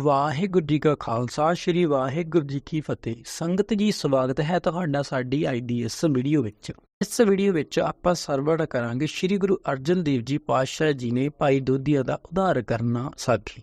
ਵਾਹਿਗੁਰੂ ਜੀ ਕਾ ਖਾਲਸਾ, ਸ੍ਰੀ ਵਾਹਿਗੁਰੂ ਜੀ ਕੀ ਫਤਿਹ। ਸੰਗਤ ਜੀ, ਸਵਾਗਤ ਹੈ ਤੁਹਾਡਾ ਸਾਡੀ ਅੱਜ ਦੀ ਇਸ ਵੀਡੀਓ ਵਿੱਚ। ਇਸ ਵੀਡੀਓ ਵਿੱਚ ਆਪਾਂ ਸਰਵਣ ਕਰਾਂਗੇ ਸ੍ਰੀ ਗੁਰੂ ਅਰਜਨ ਦੇਵ ਜੀ ਪਾਤਸ਼ਾਹ ਜੀ ਨੇ ਭਾਈ ਦੋਦੀਆ ਦਾ ਉਧਾਰ ਕਰਨਾ ਸਾਖੀ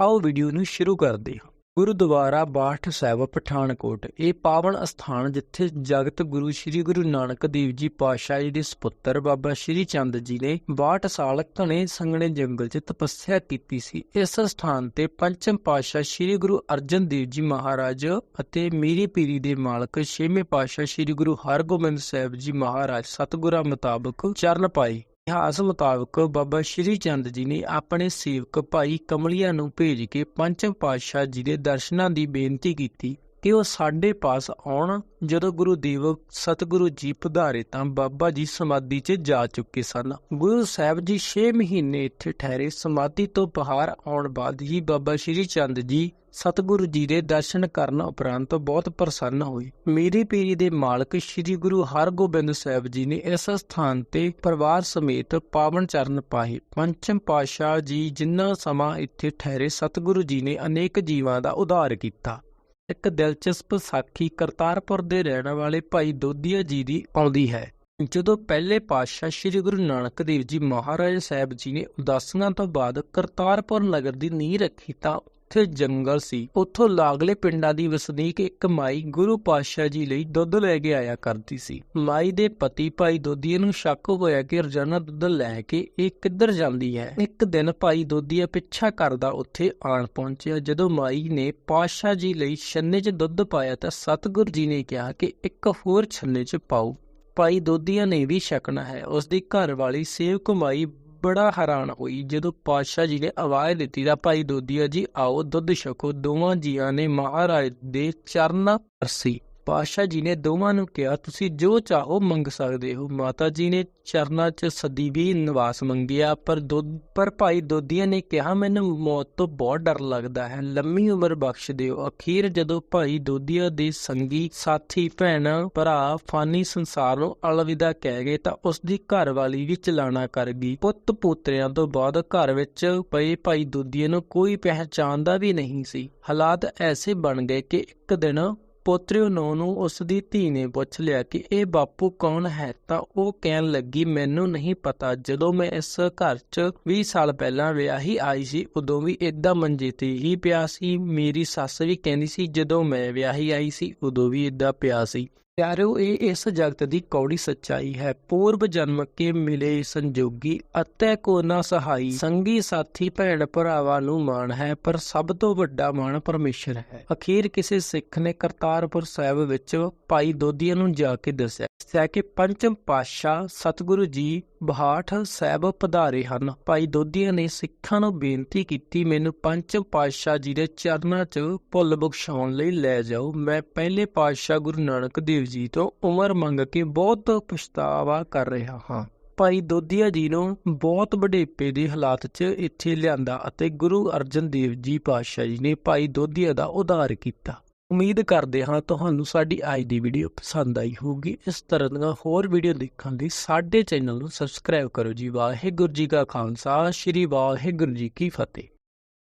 ਆਓ ਵੀਡੀਓ ਨੂੰ ਸ਼ੁਰੂ ਕਰਦੇ ਹਾਂ। ਗੁਰਦੁਆਰਾ ਬਾਠ ਸਾਹਿਬ, ਪਠਾਨਕੋਟ। ਇਹ ਪਾਵਨ ਅਸਥਾਨ ਜਿੱਥੇ ਜਗਤ ਗੁਰੂ ਸ੍ਰੀ ਗੁਰੂ ਨਾਨਕ ਦੇਵ ਜੀ ਪਾਤਸ਼ਾਹ ਜੀ ਦੇ ਸੁਪੁੱਤਰ ਬਾਬਾ ਸ੍ਰੀ ਚੰਦ ਜੀ ਨੇ 62 ਸਾਲ ਘਣੇ ਸੰਘਣੇ ਜੰਗਲ 'ਚ ਤਪੱਸਿਆ ਕੀਤੀ ਸੀ। ਇਸ ਸਥਾਨ ਤੇ ਪੰਚਮ ਪਾਤਸ਼ਾਹ ਸ੍ਰੀ ਗੁਰੂ ਅਰਜਨ ਦੇਵ ਜੀ ਮਹਾਰਾਜ ਅਤੇ ਮੀਰੀ ਪੀਰੀ ਦੇ ਮਾਲਕ ਛੇਵੇਂ ਪਾਤਸ਼ਾਹ ਸ੍ਰੀ ਗੁਰੂ ਹਰਗੋਬਿੰਦ ਸਾਹਿਬ ਜੀ ਮਹਾਰਾਜ ਸਤਿਗੁਰਾਂ ਮੁਤਾਬਕ ਚਰਨ ਪਾਏ। ਇਤਿਹਾਸ ਮੁਤਾਬਕ ਬਾਬਾ ਸ਼੍ਰੀ ਚੰਦ ਜੀ ਨੇ ਆਪਣੇ ਸੇਵਕ ਭਾਈ ਕਮਲੀਆ ਨੂੰ ਭੇਜ ਕੇ ਪੰਚਮ ਪਾਤਸ਼ਾਹ ਜੀ ਦੇ ਦਰਸ਼ਨਾਂ ਦੀ ਬੇਨਤੀ ਕੀਤੀ। ਕਿ ਉਹ ਸਾਡੇ ਪਾਸ ਆਉਣ, ਜਦੋਂ ਗੁਰੂ ਦੇਵ ਸਤਿਗੁਰੂ ਜੀ ਪਧਾਰੇ ਤਾਂ ਬਾਬਾ ਜੀ ਸਮਾਧੀ 'ਚ ਜਾ ਚੁੱਕੇ ਸਨ। ਗੁਰੂ ਸਾਹਿਬ ਜੀ 6 ਮਹੀਨੇ ਇੱਥੇ ਠਹਿਰੇ। ਸਮਾਧੀ ਤੋਂ ਬਾਹਰ ਆਉਣ ਬਾਅਦ ਹੀ ਬਾਬਾ ਸ਼੍ਰੀ ਚੰਦ ਜੀ ਸਤਿਗੁਰੂ ਜੀ ਦੇ ਦਰਸ਼ਨ ਕਰਨ ਉਪਰੰਤ ਬਹੁਤ ਪ੍ਰਸੰਨ ਹੋਏ। ਮੇਰੀ ਪੀਰੀ ਦੇ ਮਾਲਕ ਸ੍ਰੀ ਗੁਰੂ ਹਰਗੋਬਿੰਦ ਸਾਹਿਬ ਜੀ ਨੇ ਇਸ ਸਥਾਨ ਤੇ ਪਰਿਵਾਰ ਸਮੇਤ ਪਾਵਨ ਚਰਨ ਪਾਏ। ਪੰਚਮ ਪਾਤਸ਼ਾਹ ਜੀ ਜਿੰਨਾ ਸਮਾਂ ਇੱਥੇ ਠਹਿਰੇ, ਸਤਿਗੁਰੂ ਜੀ ਨੇ ਅਨੇਕ ਜੀਵਾਂ ਦਾ ਉਧਾਰ ਕੀਤਾ। ਇੱਕ ਦਿਲਚਸਪ ਸਾਖੀ ਕਰਤਾਰਪੁਰ ਦੇ ਰਹਿਣ ਵਾਲੇ ਭਾਈ ਦੋਧੀਆ ਜੀ ਦੀ ਆਉਂਦੀ ਹੈ। ਜਦੋਂ ਪਹਿਲੇ ਪਾਤਸ਼ਾਹ ਸ੍ਰੀ ਗੁਰੂ ਨਾਨਕ ਦੇਵ ਜੀ ਮਹਾਰਾਜ ਸਾਹਿਬ ਜੀ ਨੇ ਉਦਾਸੀਆਂ ਤੋਂ ਬਾਅਦ ਕਰਤਾਰਪੁਰ ਨਗਰ ਦੀ ਨੀਂਹ ਰੱਖੀ ਤਾਂ ਉੱਥੇ ਜੰਗਲ ਸੀ। ਉੱਥੋਂ ਲਾਗਲੇ ਪਿੰਡਾਂ ਦੀ ਵਸਨੀਕ ਇੱਕ ਮਾਈ ਗੁਰੂ ਪਾਤਸ਼ਾਹ ਜੀ ਲਈ ਦੁੱਧ ਲੈ ਕੇ ਆਇਆ ਕਰਦੀ ਸੀ। ਮਾਈ ਦੇ ਪਤੀ ਭਾਈ ਦੋਦੀਏ ਨੂੰ ਸ਼ੱਕ ਹੋਇਆ ਕਿ ਰੋਜ਼ਾਨਾ ਦੁੱਧ ਲੈ ਕੇ ਇਹ ਕਿੱਧਰ ਜਾਂਦੀ ਹੈ। ਇੱਕ ਦਿਨ ਭਾਈ ਦੋਦੀਆ ਪਿੱਛਾ ਕਰਦਾ ਉੱਥੇ ਆਣ ਪਹੁੰਚਿਆ। ਜਦੋਂ ਮਾਈ ਨੇ ਪਾਤਸ਼ਾਹ ਜੀ ਲਈ ਛੰਨੇ 'ਚ ਦੁੱਧ ਪਾਇਆ ਤਾਂ ਸਤਿਗੁਰ ਜੀ ਨੇ ਕਿਹਾ ਕਿ ਇੱਕ ਹੋਰ ਛੰਨੇ 'ਚ ਪਾਓ। ਭਾਈ ਦੋਦੀਆ ਨੇ ਵੀ ਛਕਣਾ ਹੈ। ਉਸ ਦੀ ਘਰ ਵਾਲੀ ਸੇਵ ਕੁਮਾਈ ਬੜਾ ਹੈਰਾਨ ਹੋਈ ਜਦੋਂ ਪਾਤਸ਼ਾਹ ਜੀ ਨੇ ਆਵਾਜ਼ ਦਿੱਤੀ ਤਾਂ ਭਾਈ ਦੋਦੀਆ ਜੀ, ਆਓ ਦੁੱਧ ਛਕੋ, ਦੋਵਾਂ ਜੀਆਂ ਨੇ ਮਹਾਰਾਜ ਦੇ ਚਰਨਾਂ ਪਰਸੀ ਪਾਤਸ਼ਾਹ ਜੀ ਨੇ ਦੋਵਾਂ ਨੂੰ ਕਿਹਾ, ਤੁਸੀਂ ਜੋ ਚਾਹੋ ਮੰਗ ਸਕਦੇ ਹੋ। ਮਾਤਾ ਜੀ ਨੇ ਚਰਨਾਂ 'ਚ ਸਦੀ ਵੀ ਨਿਵਾਸ ਮੰਗਿਆ, ਪਰ ਦੁੱਧ ਪਰ ਭਾਈ ਦੋਦੀਆ ਨੇ ਕਿਹਾ, ਮੈਨੂੰ ਮੌਤ ਤੋਂ ਬਹੁਤ ਡਰ ਲੱਗਦਾ ਹੈ। ਲੰਮੀ ਉਮਰ ਬਖਸ਼ ਦਿਓ। ਅਖੀਰ ਜਦੋਂ ਭਾਈ ਦੋਦੀਆ ਦੇ ਸੰਗੀ ਸਾਥੀ, ਭੈਣ, ਭਰਾ, ਫਾਨੀ ਸੰਸਾਰ ਨੂੰ ਅਲਵਿਦਾ ਕਹਿ ਗਏ, ਤਾਂ ਉਸ ਦੀ ਘਰ ਵਾਲੀ ਵੀ ਚਲਾਣਾ ਕਰ ਗਈ। ਪੁੱਤ ਪੋਤਰਿਆਂ ਤੋਂ ਬਾਅਦ ਘਰ ਵਿੱਚ ਪਏ ਭਾਈ ਦੋਦੀਏ ਨੂੰ ਕੋਈ ਪਹਿਚਾਣਦਾ ਵੀ ਨਹੀਂ ਸੀ। ਹਾਲਾਤ ਐਸੇ ਬਣ ਗਏ ਕਿ ਇੱਕ ਦਿਨ ਪੋਤਰਿਓ ਨੂੰ ਨੂੰ ਉਸ ਦੀ ਧੀ ਨੇ ਪੁੱਛ ਲਿਆ ਕਿ ਇਹ ਬਾਪੂ ਕੌਣ ਹੈ? ਤਾਂ ਉਹ ਕਹਿਣ ਲੱਗੀ, ਮੈਨੂੰ ਨਹੀਂ ਪਤਾ। ਜਦੋਂ ਮੈਂ ਇਸ ਘਰ 'ਚ 20 ਸਾਲ ਪਹਿਲਾਂ ਵਿਆਹੀ ਆਈ ਸੀ, ਉਦੋਂ ਵੀ ਇਦਾਂ ਮੰਜੇ ਤੇ ਹੀ ਪਿਆ ਸੀ। ਮੇਰੀ ਸੱਸ ਵੀ ਕਹਿੰਦੀ ਸੀ, ਜਦੋਂ ਮੈਂ ਵਿਆਹੀ ਆਈ ਸੀ, ਉਦੋਂ ਵੀ ਇਦਾਂ ਪਿਆ ਸੀ। ਪਿਆਰਿਓ, ਇਹ ਇਸ ਜਗਤ ਦੀ ਕੌੜੀ ਸੱਚਾਈ ਹੈ। ਪੂਰਬ ਜਨਮ ਕੇ ਮਿਲੇ ਸੰਜੋਗੀ, ਅਤੇ ਕੋ ਨਾ ਸਹਾਈ। ਸੰਗੀ ਸਾਥੀ ਭੈਣ ਭਰਾਵਾਂ ਨੂੰ ਮਾਣ ਹੈ, ਪਰ ਸਭ ਤੋਂ ਵੱਡਾ ਮਾਣ ਪਰਮੇਸ਼ਰ ਹੈ। ਅਖੀਰ ਕਿਸੇ ਸਿੱਖ ਨੇ ਕਰਤਾਰਪੁਰ ਸਾਹਿਬ ਵਿੱਚ ਭਾਈ ਦੋਦੀਆ ਨੂੰ ਜਾ ਕੇ ਦੱਸਿਆ। ਦੱਸਿਆ ਕਿ ਪੰਚਮ ਪਾਤਸ਼ਾਹ ਸਤਿਗੁਰੂ ਜੀ ਬਹਾਠ ਸਾਹਿਬ ਪਧਾਰੇ ਹਨ। ਭਾਈ ਦੋਦੀਆ ਨੇ ਸਿੱਖਾਂ ਨੂੰ ਬੇਨਤੀ ਕੀਤੀ, ਮੈਨੂੰ ਪੰਚਮ ਪਾਤਸ਼ਾਹ ਜੀ ਦੇ ਚਰਨਾਂ 'ਚ ਭੁੱਲ ਬਖਸ਼ਾਉਣ ਲਈ ਲੈ ਜਾਓ। ਮੈਂ ਪਹਿਲੇ ਪਾਤਸ਼ਾਹ ਗੁਰੂ ਨਾਨਕ ਦੇਵ ਜੀ ਤੋਂ ਉਮਰ ਮੰਗ ਕੇ ਬਹੁਤ ਪਛਤਾਵਾ ਕਰ ਰਿਹਾ ਹਾਂ। ਭਾਈ ਦੋਦੀਆ ਜੀ ਨੂੰ ਬਹੁਤ ਵਡੇਪੇ ਦੇ ਹਾਲਾਤ 'ਚ ਇੱਥੇ ਲਿਆਂਦਾ ਅਤੇ ਗੁਰੂ ਅਰਜਨ ਦੇਵ ਜੀ ਪਾਤਸ਼ਾਹ ਜੀ ਨੇ ਭਾਈ ਦੋਦੀਆ ਦਾ ਉਧਾਰ ਕੀਤਾ। ਉਮੀਦ ਕਰਦੇ ਹਾਂ ਤੁਹਾਨੂੰ ਸਾਡੀ ਅੱਜ ਦੀ ਵੀਡੀਓ ਪਸੰਦ ਆਈ ਹੋਊਗੀ। ਇਸ ਤਰ੍ਹਾਂ ਦੀਆਂ ਹੋਰ ਵੀਡੀਓ ਦੇਖਣ ਲਈ ਸਾਡੇ ਚੈਨਲ ਨੂੰ ਸਬਸਕ੍ਰਾਈਬ ਕਰੋ ਜੀ। ਵਾਹਿਗੁਰੂ ਜੀ ਕਾ ਖਾਲਸਾ, ਸ੍ਰੀ ਵਾਹਿਗੁਰੂ ਜੀ ਕੀ ਫਤਿਹ।